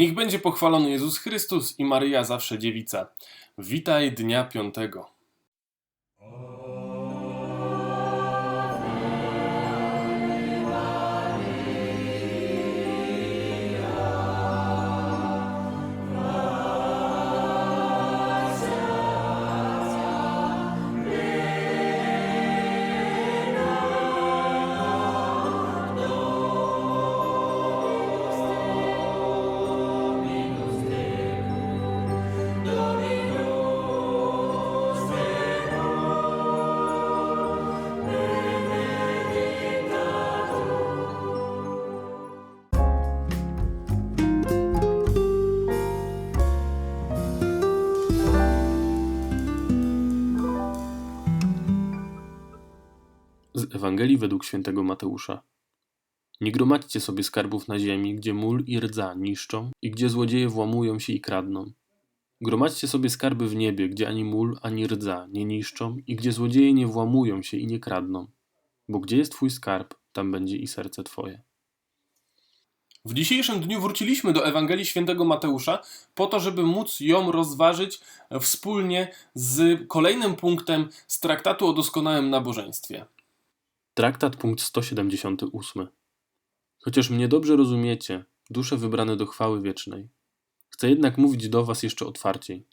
Niech będzie pochwalony Jezus Chrystus i Maryja zawsze dziewica. Witaj dnia piątego. Z Ewangelii według świętego Mateusza. Nie gromadźcie sobie skarbów na ziemi, gdzie mól i rdza niszczą i gdzie złodzieje włamują się i kradną. Gromadźcie sobie skarby w niebie, gdzie ani mól, ani rdza nie niszczą i gdzie złodzieje nie włamują się i nie kradną. Bo gdzie jest twój skarb, tam będzie i serce twoje. W dzisiejszym dniu wróciliśmy do Ewangelii Świętego Mateusza po to, żeby móc ją rozważyć wspólnie z kolejnym punktem z traktatu o doskonałym nabożeństwie. Traktat punkt 178. Chociaż mnie dobrze rozumiecie, dusze wybrane do chwały wiecznej, chcę jednak mówić do was jeszcze otwarciej.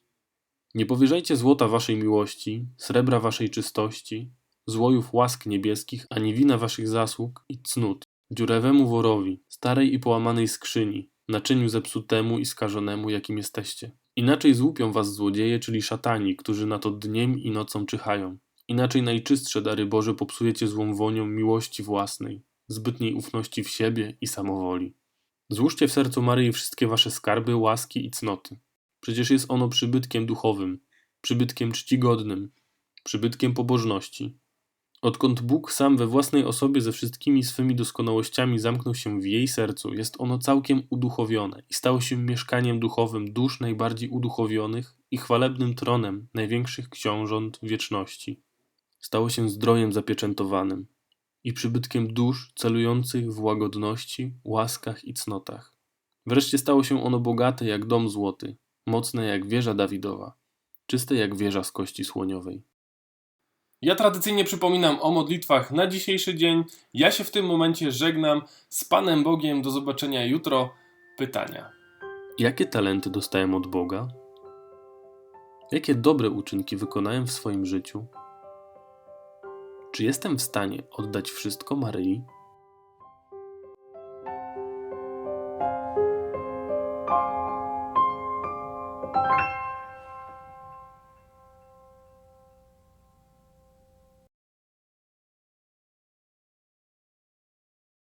Nie powierzajcie złota waszej miłości, srebra waszej czystości, złojów łask niebieskich, ani wina waszych zasług i cnót, dziurewemu worowi, starej i połamanej skrzyni, naczyniu zepsutemu i skażonemu, jakim jesteście. Inaczej złupią was złodzieje, czyli szatani, którzy na to dniem i nocą czyhają. Inaczej najczystsze dary Boże popsujecie złą wonią miłości własnej, zbytniej ufności w siebie i samowoli. Złóżcie w sercu Maryi wszystkie wasze skarby, łaski i cnoty. Przecież jest ono przybytkiem duchowym, przybytkiem czcigodnym, przybytkiem pobożności. Odkąd Bóg sam we własnej osobie ze wszystkimi swymi doskonałościami zamknął się w jej sercu, jest ono całkiem uduchowione i stało się mieszkaniem duchowym dusz najbardziej uduchowionych i chwalebnym tronem największych książąt wieczności stało się zdrojem zapieczętowanym i przybytkiem dusz celujących w łagodności, łaskach i cnotach. Wreszcie stało się ono bogate jak dom złoty, mocne jak wieża Dawidowa, czyste jak wieża z kości słoniowej. Ja tradycyjnie przypominam o modlitwach na dzisiejszy dzień. Ja się w tym momencie żegnam z Panem Bogiem. Do zobaczenia jutro. Pytania. Jakie talenty dostałem od Boga? Jakie dobre uczynki wykonałem w swoim życiu? Czy jestem w stanie oddać wszystko Maryi?